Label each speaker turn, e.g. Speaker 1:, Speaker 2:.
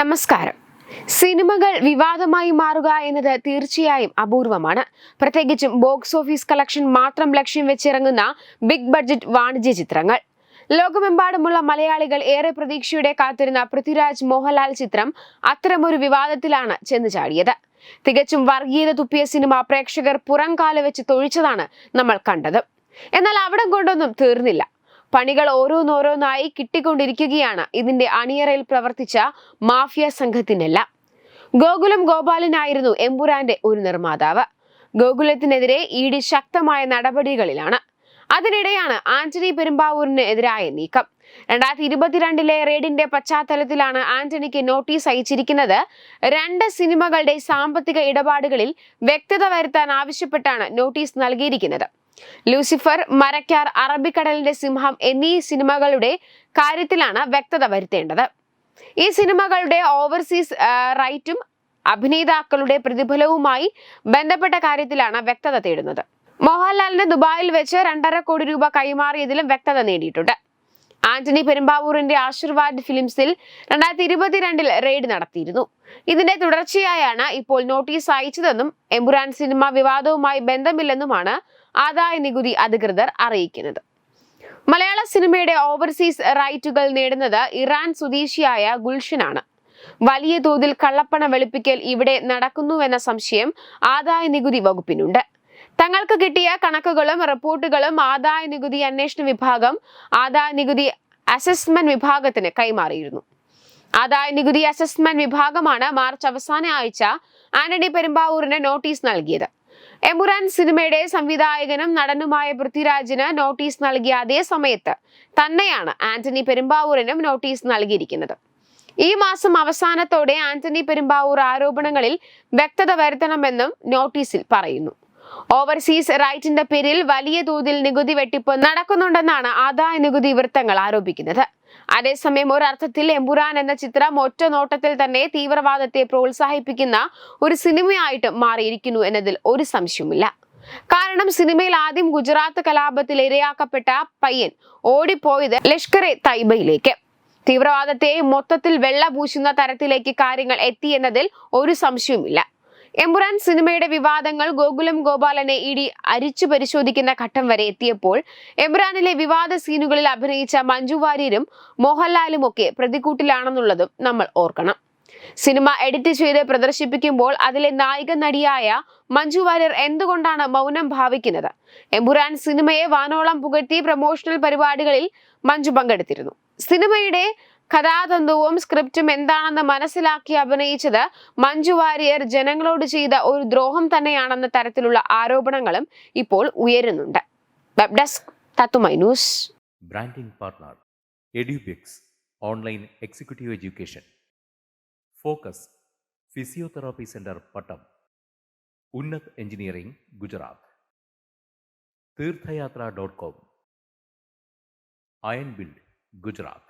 Speaker 1: നമസ്കാരം. സിനിമകൾ വിവാദമായി മാറുക എന്നത് തീർച്ചയായും അപൂർവമാണ്. പ്രത്യേകിച്ചും ബോക്സ് ഓഫീസ് കളക്ഷൻ മാത്രം ലക്ഷ്യം വെച്ചിറങ്ങുന്ന ബിഗ് ബഡ്ജറ്റ് വാണിജ്യ ചിത്രങ്ങൾ. ലോകമെമ്പാടുമുള്ള മലയാളികൾ ഏറെ പ്രതീക്ഷയോടെ കാത്തിരുന്ന പൃഥ്വിരാജ് മോഹൻലാൽ ചിത്രം അത്തരമൊരു വിവാദത്തിലാണ് ചെന്ന് ചാടിയത്. തികച്ചും വർഗീയത തുപ്പിയ സിനിമ പ്രേക്ഷകർ പുറംകാല വെച്ച് തൊഴിച്ചതാണ് നമ്മൾ കണ്ടത്. എന്നാൽ അവിടം കൊണ്ടൊന്നും തീർന്നില്ല. പണികൾ ഓരോന്നോരോന്നായി കിട്ടിക്കൊണ്ടിരിക്കുകയാണ്. ഇതിന്റെ അണിയറയിൽ പ്രവർത്തിച്ച മാഫിയ സംഘത്തിനെല്ലാം. ഗോകുലം ഗോപാലനായിരുന്നു എമ്പുരാന്റെ ഒരു നിർമ്മാതാവ്. ഗോകുലത്തിനെതിരെ ഇ ഡി ശക്തമായ നടപടികളിലാണ്. അതിനിടെയാണ് ആന്റണി പെരുമ്പാവൂരിന് എതിരായ നീക്കം. രണ്ടായിരത്തി ഇരുപത്തിരണ്ടിലെ റെയ്ഡിന്റെ പശ്ചാത്തലത്തിലാണ് ആന്റണിക്ക് നോട്ടീസ് അയച്ചിരിക്കുന്നത് രണ്ട് സിനിമകളുടെ സാമ്പത്തിക ഇടപാടുകളിൽ വ്യക്തത വരുത്താൻ ആവശ്യപ്പെട്ടാണ് നോട്ടീസ് നൽകിയിരിക്കുന്നത്. ലൂസിഫർ മരക്കാർ അറബിക്കടലിന്റെ സിംഹം എന്നീ സിനിമകളുടെ കാര്യത്തിലാണ് വ്യക്തത വരുത്തേണ്ടത്. ഈ സിനിമകളുടെ ഓവർസീസ് റൈറ്റും അഭിനേതാക്കളുടെ പ്രതിഫലവുമായി ബന്ധപ്പെട്ട കാര്യത്തിലാണ് വ്യക്തത തേടുന്നത്. മോഹൻലാലിന് ദുബായിൽ വെച്ച് രണ്ടര കോടി രൂപ കൈമാറിയതിലും വ്യക്തത നേടിയിട്ടുണ്ട്. ആന്റണി പെരുമ്പാവൂരിന്റെ ആശീർവാദ് ഫിലിംസിൽ രണ്ടായിരത്തി ഇരുപത്തിരണ്ടിൽ റെയ്ഡ് നടത്തിയിരുന്നു. ഇതിന്റെ തുടർച്ചയായാണ് ഇപ്പോൾ നോട്ടീസ് അയച്ചതെന്നും എമ്പുരാൻ സിനിമ വിവാദവുമായി ബന്ധമില്ലെന്നുമാണ് ആദായ നികുതി അധികൃതർ അറിയിക്കുന്നത്. മലയാള സിനിമയുടെ ഓവർസീസ് റൈറ്റുകൾ നേടുന്നത് ഇറാൻ സ്വദേശിയായ ഗുൽഷനാണ്. വലിയ തോതിൽ കള്ളപ്പണ വെളുപ്പിക്കൽ ഇവിടെ നടക്കുന്നുവെന്ന സംശയം ആദായ നികുതി വകുപ്പിനുണ്ട്. തങ്ങൾക്ക് കിട്ടിയ കണക്കുകളും റിപ്പോർട്ടുകളും ആദായ നികുതി അന്വേഷണ വിഭാഗം ആദായ നികുതി അസസ്മെന്റ് വിഭാഗത്തിന് കൈമാറിയിരുന്നു. ആദായ നികുതി അസസ്മെന്റ് വിഭാഗമാണ് മാർച്ച് അവസാന ആഴ്ച ആന്റണി പെരുമ്പാവൂരിന് നോട്ടീസ് നൽകിയത്. എമുറാൻ സിനിമയുടെ സംവിധായകനും നടനുമായ പൃഥ്വിരാജിന് നോട്ടീസ് നൽകിയ അതേ സമയത്ത് തന്നെയാണ് ആന്റണി പെരുമ്പാവൂരിനും നോട്ടീസ് നൽകിയിരിക്കുന്നത്. ഈ മാസം അവസാനത്തോടെ ആന്റണി പെരുമ്പാവൂർ ആരോപണങ്ങളിൽ വ്യക്തത വരുത്തണമെന്നും നോട്ടീസിൽ പറയുന്നു. ഓവർസീസ് റൈറ്റിന്റെ പേരിൽ വലിയ തോതിൽ നികുതി വെട്ടിപ്പ് നടക്കുന്നുണ്ടെന്നാണ് ആദായ നികുതി വൃത്തങ്ങൾ ആരോപിക്കുന്നത്. അതേസമയം ഒരർത്ഥത്തിൽ എമ്പുരാൻ എന്ന ചിത്രം ഒറ്റ നോട്ടത്തിൽ തന്നെ തീവ്രവാദത്തെ പ്രോത്സാഹിപ്പിക്കുന്ന ഒരു സിനിമയായിട്ട് മാറിയിരിക്കുന്നു എന്നതിൽ ഒരു സംശയവുമില്ല. കാരണം സിനിമയിൽ ആദ്യം ഗുജറാത്ത് കലാപത്തിൽ ഇരയാക്കപ്പെട്ട പയ്യൻ ഓടിപ്പോയത് ലഷ്കർ എ തൈബയിലേക്ക്. തീവ്രവാദത്തെ മൊത്തത്തിൽ വെള്ള പൂശുന്ന തരത്തിലേക്ക് കാര്യങ്ങൾ എത്തി എന്നതിൽ ഒരു സംശയവുമില്ല. എമ്പുരാൻ സിനിമയുടെ വിവാദങ്ങൾ ഗോകുലം ഗോപാലനെ ഇടി അരിച്ചു പരിശോധിക്കുന്ന ഘട്ടം വരെ എത്തിയപ്പോൾ എമ്പുരാനിലെ വിവാദ സീനുകളിൽ അഭിനയിച്ച മഞ്ജു വാര്യരും മോഹൻലാലും ഒക്കെ പ്രതികൂട്ടിലാണെന്നുള്ളതും നമ്മൾ ഓർക്കണം. സിനിമ എഡിറ്റ് ചെയ്ത് പ്രദർശിപ്പിക്കുമ്പോൾ അതിലെ നായിക നടിയായ മഞ്ജു വാര്യർ എന്തുകൊണ്ടാണ് മൗനം ഭാവിക്കുന്നത്? എമ്പുരാൻ സിനിമയെ വാനോളം പുകഴ്ത്തി പ്രൊമോഷണൽ പരിപാടികളിൽ മഞ്ജു പങ്കെടുത്തിരുന്നു. സിനിമയുടെ കഥാതന്തുവും സ്ക്രിപ്റ്റും എന്താണെന്ന് മനസ്സിലാക്കി അഭിനയിച്ചത് മഞ്ജു വാര്യർ ജനങ്ങളോട് ചെയ്ത ഒരു ദ്രോഹം തന്നെയാണെന്ന തരത്തിലുള്ള ആരോപണങ്ങളും ഇപ്പോൾ ഉയരുന്നുണ്ട്. Web desk തത്തുമൈനൂസ്
Speaker 2: branding partner Edubix online executive education focus physiotherapy centre Pattom Unnath engineering Gujarat Theerthayatra dot com iron build Gujarat